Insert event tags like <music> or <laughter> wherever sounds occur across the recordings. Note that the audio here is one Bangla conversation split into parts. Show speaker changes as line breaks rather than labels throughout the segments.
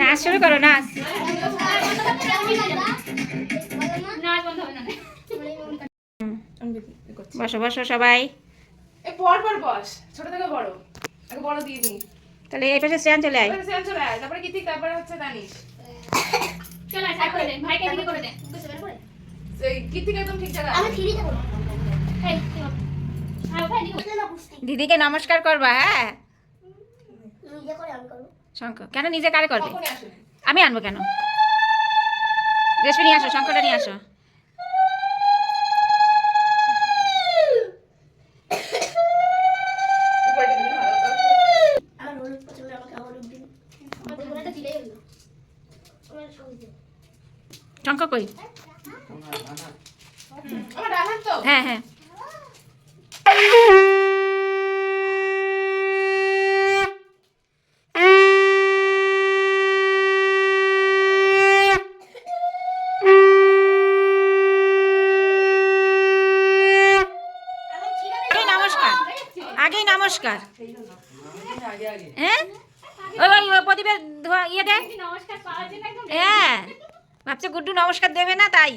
নাচ শুরু করো নাচ। বসো বসো সবাই।
এই পর পর বস। ছোট থেকে বড়। আগে বড় দিয়ে দিই।
তাহলে এই পাশে শ্রেয়ান চলে আয়।
শ্রেয়ান চলে আয়। তারপরে কীর্তিক তারপরে হচ্ছে দানিশ।
চল আয় করে দে। ভাইকে এদিকে করে দে।
এই একদম ঠিক
আমি
দিদিকে নমস্কার করবা হ্যাঁ?
নিজে করে আমি করব।
শঙ্কর কেন নিজে কারে করবে? আমি আনব কেন? রেশমি নিয়ে আসো শঙ্করটা নিয়ে আসো।
উপরে টেনে দিলে ভালো
আগেই নমস্কার। হ্যাঁ? ওই প্রদীপের ধোয়া ইয়ে দে।
নমস্কার পাওয়ার জন্য একদম
হ্যাঁ ভাবছে গুড্ডু নমস্কার দেবে না তাই।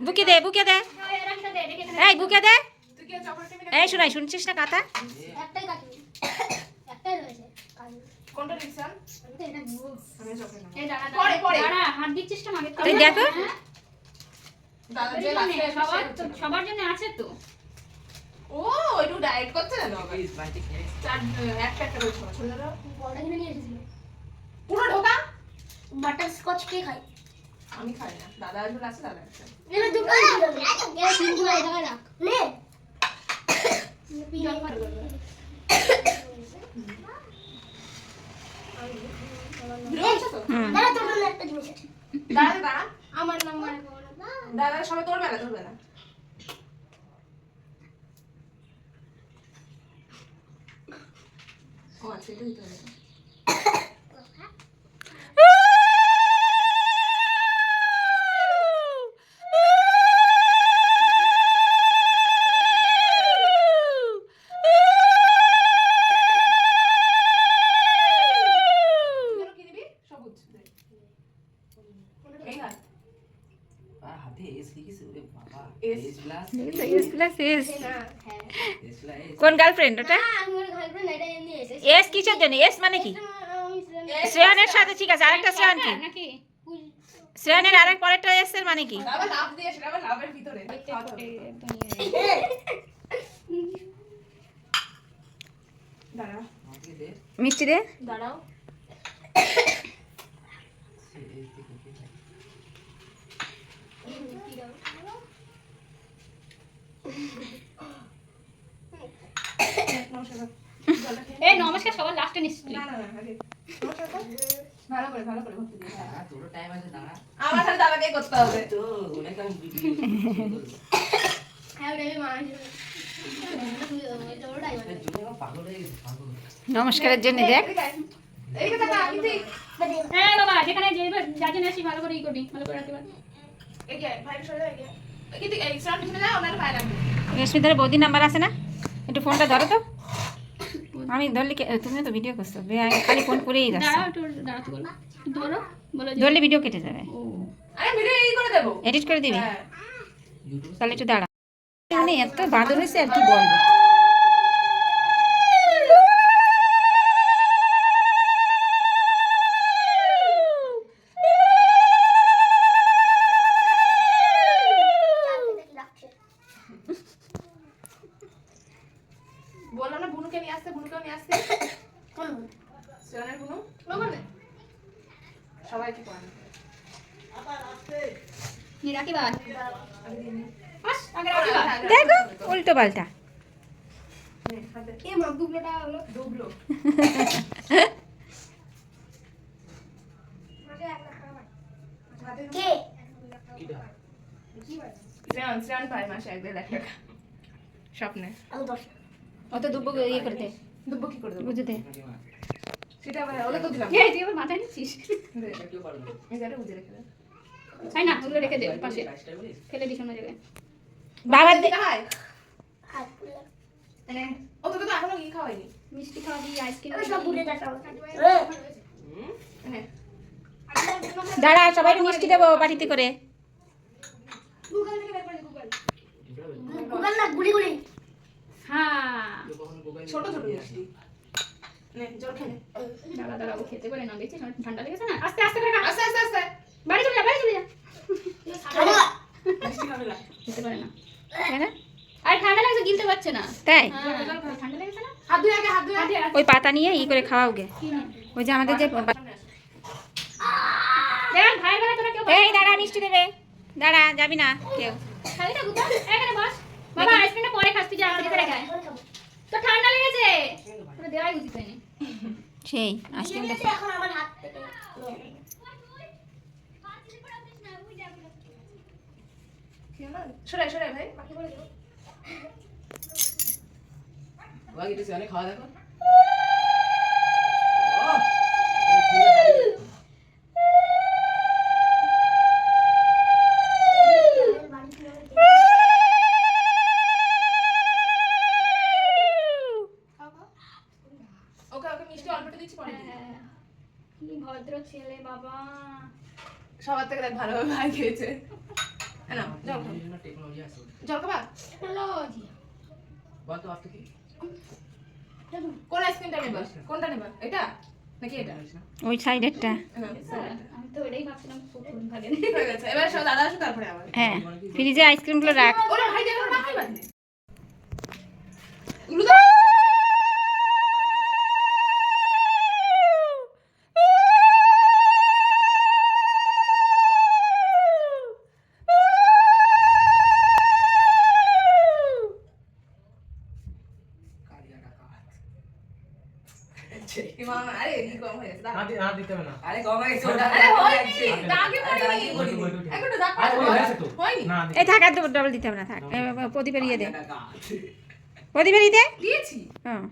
বুকে দে বুকে দে। এই বুকে দে। এই শোনাই শুনছিস না কথা?
আগে
দেখো।
সবার
লাস্টে
সবার জন্য আছে তো।
করছে না একটা একটা করে ছোট ছোট
বড়টা কিনে নিয়ে এসেছিল।
পুরো ঢোকা?
বাটার স্কচ কে খায়?
আমি খাই না। দাদা আসবে লাস্টে দাদা
দুটো রাখ নে। দাঁড়া তোর একটা জিনিস আছে
দাদা
আমার নাম্বার
দাদা সবাই তোর বেলা তোর বেলা। ও আচ্ছা এটা দিতে হবে তুই যেন কি দিবি
হ্যাঁ
কোন গার্লফ্রেন্ড ওটা? এস কিসের জন্য? এস মানে কি? শ্রেয়ানের সাথে। ঠিক আছে আরেকটা শ্রেয়ান কি শ্রেয়ানের আরেক পরেরটা এস এর মানে কি?
আবার লাভ দিয়ে <laughs> নমস্কার <laughs>
এই নমস্কার সবার লাস্টে নিশ্চয়ই।
না না না নমস্কার কর। ভালো করে ভালো করে ভর্তি দিয়ে
হ্যাঁ তোরও টাইম আছে দাঁড়া।
আমার সাথে দাদাকে করতে হবে।
তো অনেক আমি ভিডিও
হ্যাঁ
হয়ে
নমস্কারের জন্য দেখ।
হ্যাঁ বাবা যেখানে যে যার জন্য আসি ভালো করে ই করবি ভালো করে
সরে নাহলে ভাই লাগবে।
রেশমিদার নাম্বার আছে না? একটু ফোনটা ধরো তো। আমি ধরলে তুমি তো ভিডিও করছ। খালি ফোন করেই যাচ্ছ।
দাঁড়াও একটু দাঁড়াতে ধরো
ধরলে ভিডিও কেটে যাবে।
আরে ভিডিও এই করে দেবো।
এডিট করে দিবি?
হ্যাঁ।
তাহলে একটু দাঁড়া। মানে এত বাদর হয়েছে আর কি বলব?
না। বুনুকে নিয়ে আসতে বুনুকেও নিয়ে আসতে
কোন বল
শ্রেয়ানের বুনু
লোকালে
সবাই কি করে
নে। রাখি বাদ
দেখো উল্টো পাল্টা।
নে, হাতে।
এ মা দুবলোটা হলো।
ডুবলো হাতে
কে?
কিটা?
শ্রেয়ান শ্রেয়ান পায় মাসে এক টাকা স্বপ্নে।
আমি দশ।
অত দুব্বো ইয়ে করতে।
দুব্বো কি করে দেবো
বুঝতে।
সেটা তো দিলাম।
এই তুই আবার মাথায় নিচ্ছিস।
দে,
কেউ পারবে না
এই জায়গাটা বুঝে রেখে দে।
তাই না ওগুলো রেখে দে পাশে। ফেলে দিস অন্য জায়গায়।
বাবার
দিতে হয়
হাত পুলে
ও তোকে তো এখনও কি খাওয়াইনি
মিষ্টি খাওয়াবি আইসক্রিম
সব ভুলে
দাঁড়া সবাই মিষ্টি দেবো বাড়িতে করে।
গুগল থেকে বের করে গুগল। গুগল না গুলি গুলি।
হ্যাঁ।
ছোট ছোট মিষ্টি। নে জল খেলে
দাঁড়া দাঁড়া ও খেতে পারে না দেখছিস ঠান্ডা লেগেছে না। আস্তে আস্তে করে খা।
আস্তে আস্তে আস্তে।
বাড়ি চলে যা বাড়ি চলে যা।
খাব।
মিষ্টি খাবে না।
খেতে পারে না। আর ঠান্ডা লাগছে গিলতে পারছে না।
তাই?
হ্যাঁ। ঠান্ডা লেগেছে না?
হাত ধুয়ে আগে হাত ধুয়ে
আজে আজে
ওই পাতা নিয়ে ই করে খাওয়াও গে। ওই যে আমাদের যে এই দাঁড়া মিষ্টি দেবে। দাঁড়া যাবি না কেউ।
খালি থাকুক এখানে বস। বাবা আইসক্রিমটা পরে খাস তুই যা আমার ভিতরে খায় তো ঠান্ডা লেগেছে? পুরো দেওয়াই উচিত হয়নি।
সেই আইসক্রিমটা
এখন আমার হাত থেকে।
সরে সরে ভাই।
বাকি বলে
অনেক খাওয়া দেখো
বাড়ি থেকে
ওকে ওকে মিষ্টি অল্পটা দিচ্ছি পরে দিবি।
কি ভদ্র ছেলে বাবা।
সবার থেকে দেখ ভালোভাবে ভাই খেয়েছে। এ নাও, জল খাও।
টেকনোলজি আছে
জল খাবা।
টেকনোলজি
বল তো আপনি কি?
কোন আইসক্রিমটা নেবা? কোনটা নেবা? এটা? নাকি এটা?
ওই সাইডেরটা
আমি তো এটাই ভাবছিলাম খুব ভালো
হয়ে গেছে। এবার সব দাদা আসুন তারপরে আবার।
হ্যাঁ ফ্রিজে আইসক্রিমগুলো রাখ।
ওরে ভাই দেখো না খাই
এই থাক আর ডবল দিতে হবে না। থাক প্রদীপের ইয়ে দে। প্রদীপের ইয়ে দে।
দিয়েছি।
হ্যাঁ।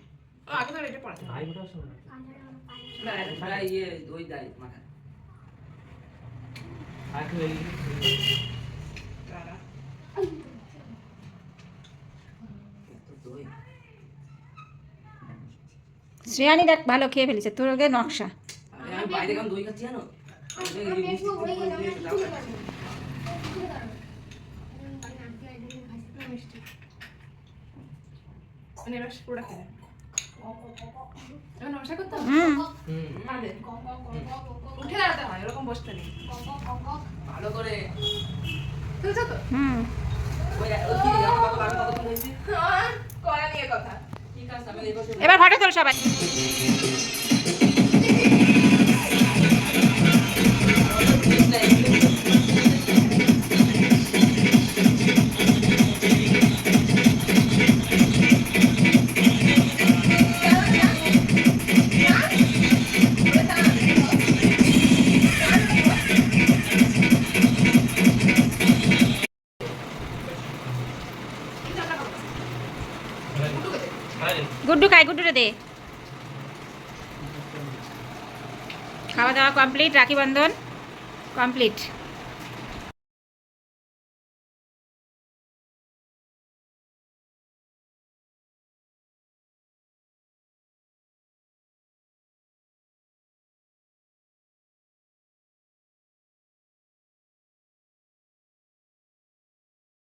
আগে তো এটা পড়াতে
ভাই ওটা শোনো না।
সারা ইয়ে দই দেয় মাথায়
আর একটু এই-
দাঁড়া।
তো দই
শ্রেয়ানি দেখ ভালো খেয়ে ফেলেছে। তোর ওকে নকশা?
উঠে দাঁড়াতে হয় এরকম বসতে নেই।
ভালো করে।
হুম।
কলা নিয়ে কথা।
এবার ফটো তোল সবাই। খাই দে। খাওয়া দাওয়া কমপ্লিট রাখি বন্ধন কমপ্লিট।